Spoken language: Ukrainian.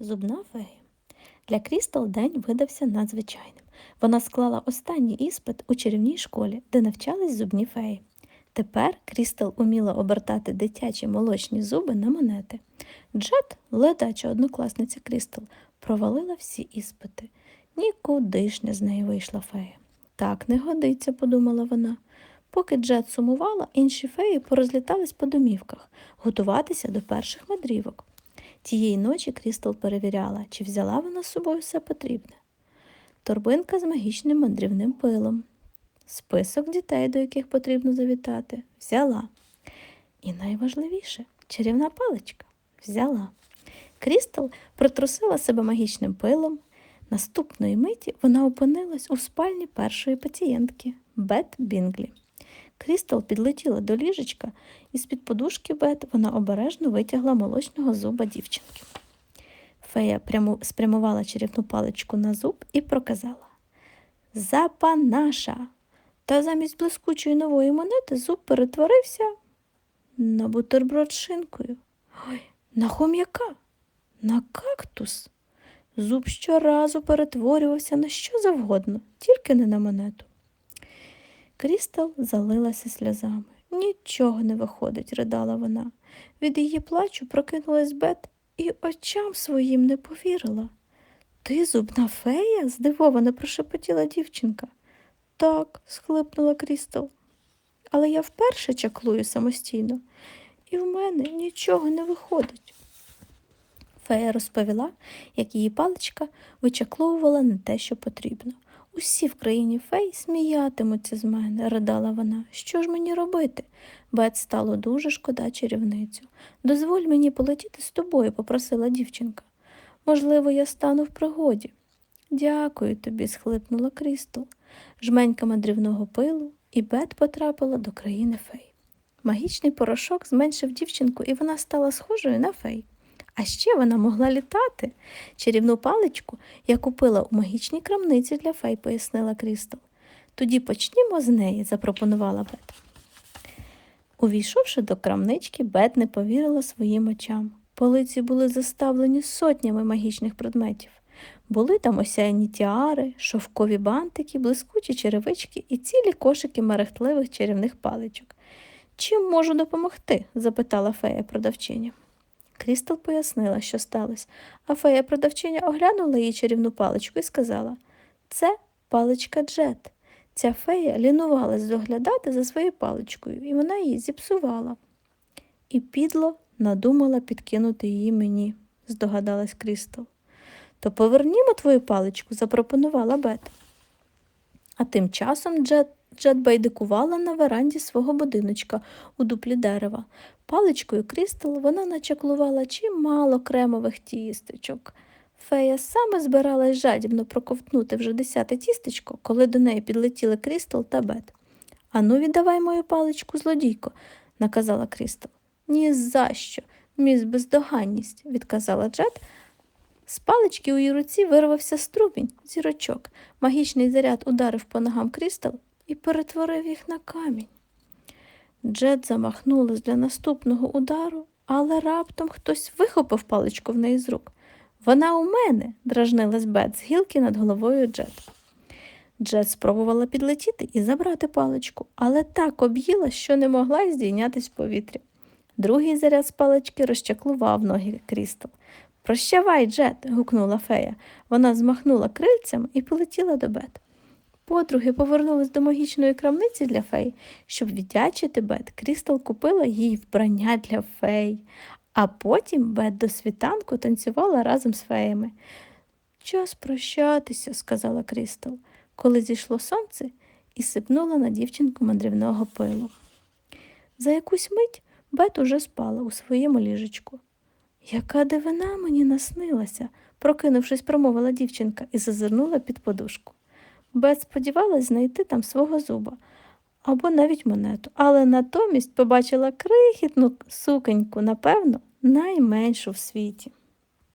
Зубна фея. Для Крістал день видався надзвичайним. Вона склала останній іспит у чарівній школі, де навчались зубні феї. Тепер Крістал уміла обертати дитячі молочні зуби на монети. Джет, ледача однокласниця Крістал, провалила всі іспити. Нікудишня з неї вийшла фея. Так не годиться, подумала вона. Поки Джет сумувала, інші феї порозлітались по домівках, готуватися до перших мандрівок. Тієї ночі Крістал перевіряла, чи взяла вона з собою все потрібне. Торбинка з магічним мандрівним пилом, список дітей, до яких потрібно завітати, взяла. І найважливіше чарівна паличка взяла. Крістал притрусила себе магічним пилом. Наступної миті вона опинилась у спальні першої пацієнтки Бет Бінглі. Крістал підлетіла до ліжечка, і з-під подушки Бет вона обережно витягла молочного зуба дівчинки. Фея пряму спрямувала чарівну паличку на зуб і проказала Запа наша. Та замість блискучої нової монети зуб перетворився на бутерброд з шинкою. Ой, на хом'яка, на кактус. Зуб щоразу перетворювався на що завгодно, тільки не на монету. Крістал залилася сльозами. Нічого не виходить, ридала вона. Від її плачу прокинулась Бет і очам своїм не повірила. Ти зубна фея? здивовано прошепотіла дівчинка. Так, схлипнула Крістал. Але я вперше чаклую самостійно, і в мене нічого не виходить. Фея розповіла, як її паличка вичакловувала не те, що потрібно. Усі в країні фей сміятимуться з мене, ридала вона. Що ж мені робити? Бет стало дуже шкода чарівницю. Дозволь мені полетіти з тобою, попросила дівчинка. Можливо, я стану в пригоді. Дякую тобі, схлипнула Крістал. Жменька мандрівного пилу, і Бет потрапила до країни фей. Магічний порошок зменшив дівчинку, і вона стала схожою на фей. А ще вона могла літати. Чарівну паличку я купила у магічній крамниці для фей, пояснила Крістал. Тоді почнімо з неї, запропонувала Бет. Увійшовши до крамнички, Бет не повірила своїм очам. Полиці були заставлені сотнями магічних предметів. Були там осяяні тіари, шовкові бантики, блискучі черевички і цілі кошики мерехтливих чарівних паличок. Чим можу допомогти? запитала фея продавчиня. Крістал пояснила, що сталося, а фея продавчиня оглянула її чарівну паличку і сказала це паличка Джет. Ця фея лінувалась доглядати за своєю паличкою, і вона її зіпсувала. І підло надумала підкинути її мені, здогадалась Крістал. То повернімо твою паличку, запропонувала Бет. А тим часом Джет, Джет байдикувала на веранді свого будиночка у дуплі дерева. Паличкою Крістал вона начаклувала чимало кремових тістечок. Фея саме збиралась жадібно проковтнути вже десяте тістечко, коли до неї підлетіли Крістал та Бет. Ану, віддавай мою паличку, злодійко, наказала Крістал. Ні за що, міс бездоганність, відказала Джет. З палички у її руці вирвався струбінь, зірочок. Магічний заряд ударив по ногам Крістал і перетворив їх на камінь. Джет замахнулась для наступного удару, але раптом хтось вихопив паличку в неї з рук. Вона у мене, дражнилась Бет з гілки над головою Джет. Джет спробувала підлетіти і забрати паличку, але так об'їла, що не могла здійнятись в повітрі. Другий заряд з палички розчаклував ноги Крістал. Прощавай, Джет. гукнула фея. Вона змахнула крильцями і полетіла до Бет. Подруги повернулись до магічної крамниці для фей. Щоб віддячити Бет, Крістал купила їй вбрання для фей, а потім Бет до світанку танцювала разом з феями. Час прощатися, сказала Крістал, коли зійшло сонце і сипнула на дівчинку мандрівного пилу. За якусь мить Бет уже спала у своєму ліжечку. Яка дивина мені наснилася, прокинувшись, промовила дівчинка і зазирнула під подушку. Бет сподівалась знайти там свого зуба або навіть монету, але натомість побачила крихітну сукеньку, напевно, найменшу в світі.